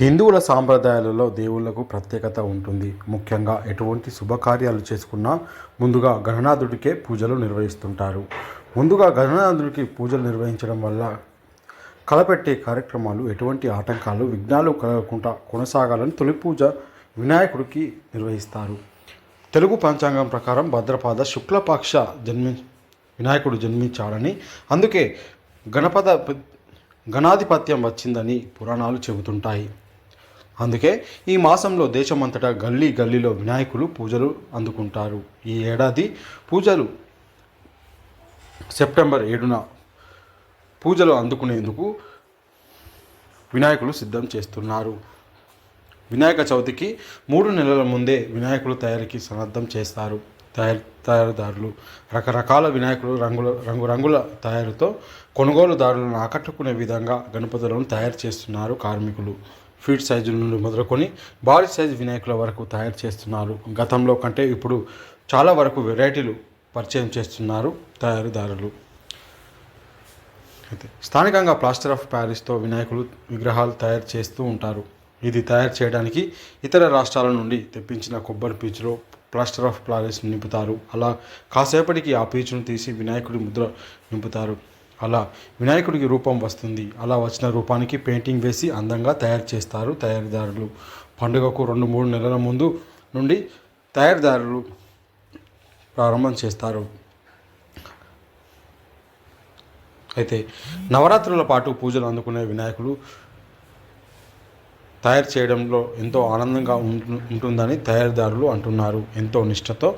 హిందువుల సాంప్రదాయాలలో దేవుళ్ళకు ప్రత్యేకత ఉంటుంది. ముఖ్యంగా ఎటువంటి శుభకార్యాలు చేసుకున్నా ముందుగా గణనాథుడికే పూజలు నిర్వహిస్తుంటారు. ముందుగా గణనాథుడికి పూజలు నిర్వహించడం వల్ల కలపెట్టే కార్యక్రమాలు ఎటువంటి ఆటంకాలు విఘ్నాలు కలగకుండా కొనసాగాలని తొలి పూజ వినాయకుడికి నిర్వహిస్తారు. తెలుగు పంచాంగం ప్రకారం భద్రపాద శుక్లపక్ష జన్మి వినాయకుడు జన్మించాడని అందుకే గణపద గణాధిపత్యం వచ్చిందని పురాణాలు చెబుతుంటాయి. అందుకే ఈ మాసంలో దేశమంతటా గల్లీ గల్లీలో వినాయకులు పూజలు అందుకుంటారు. ఈ ఏడాది పూజలు సెప్టెంబర్ ఏడున పూజలు అందుకునేందుకు వినాయకులు సిద్ధం చేస్తున్నారు. వినాయక చవితికి మూడు నెలల ముందే వినాయకులు తయారీకి సన్నద్ధం చేస్తారు. తయారు తయారుదారులు రకరకాల వినాయకులు రంగుల రంగురంగుల తయారుతో కొనుగోలుదారులను ఆకట్టుకునే విధంగా గణపతులను తయారు చేస్తున్నారు కార్మికులు. ఫీట్ సైజు నుండి మొదలుకొని భారీ సైజు వినాయకుల వరకు తయారు చేస్తున్నారు. గతంలో కంటే ఇప్పుడు చాలా వరకు వెరైటీలు పరిచయం చేస్తున్నారు తయారుదారులు. అయితే స్థానికంగా ప్లాస్టర్ ఆఫ్ ప్యారిస్తో వినాయకులు విగ్రహాలు తయారు చేస్తూ ఉంటారు. ఇది తయారు చేయడానికి ఇతర రాష్ట్రాల నుండి తెప్పించిన కొబ్బరి పీచులో ప్లాస్టర్ ఆఫ్ ప్యారిస్ నింపుతారు. అలా కాసేపటికి ఆ పీచును తీసి వినాయకుడి ముద్ర నింపుతారు. అలా వినాయకుడికి రూపం వస్తుంది. అలా వచ్చిన రూపానికి పెయింటింగ్ వేసి అందంగా తయారు చేస్తారు తయారీదారులు. పండుగకు రెండు మూడు నెలల ముందు నుండి తయారీదారులు ప్రారంభం చేస్తారు. అయితే నవరాత్రుల పాటు పూజలు అందుకునే వినాయకుడు తయారు చేయడంలో ఎంతో ఆనందంగా ఉంటుందని తయారీదారులు అంటున్నారు. ఎంతో నిష్టతో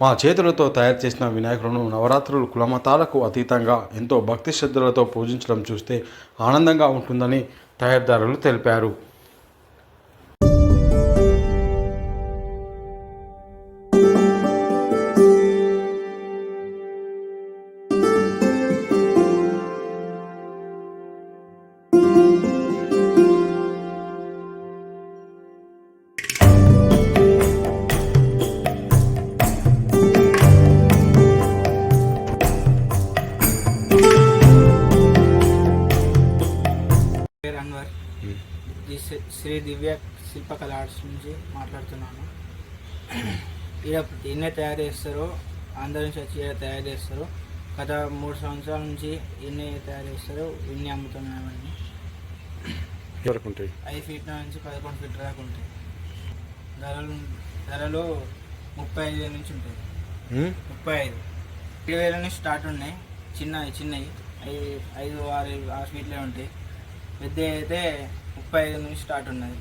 మా చేతులతో తయారు చేసిన వినాయకులను నవరాత్రులు కులమతాలకు అతీతంగా ఎంతో భక్తి శ్రద్ధలతో పూజించడం చూస్తే ఆనందంగా ఉంటుందని తయారీదారులు తెలిపారు. పేరు అన్వర్. ఈ శ్రీ- దివ్య శిల్పకళ ఆర్ట్స్ నుంచి మాట్లాడుతున్నాను. ఈడ ఈయనే తయారు చేస్తారు ఆంధ్ర నుంచి వచ్చి ఈడ తయారు చేస్తారు గత మూడు సంవత్సరాల నుంచి ఈయనే తయారు చేస్తారు ఇన్ని అమ్ముతున్నామని ఐదు ఫీట్ల నుంచి పదకొండు ఫీట్ల దాకా ఉంటాయి. ధరలు ధరలు ముప్పై ఐదు వేల నుంచి ఉంటాయి. ముప్పై ఐదు. ఏడు వేల నుంచి స్టార్ట్ ఉన్నాయి. చిన్న చిన్నవి. ఐదు ఐదు ఆరు ఆరు ఫీట్లే ఉంటాయి. పెద్ద అయితే ముప్పై ఐదు నుంచి స్టార్ట్ ఉన్నది.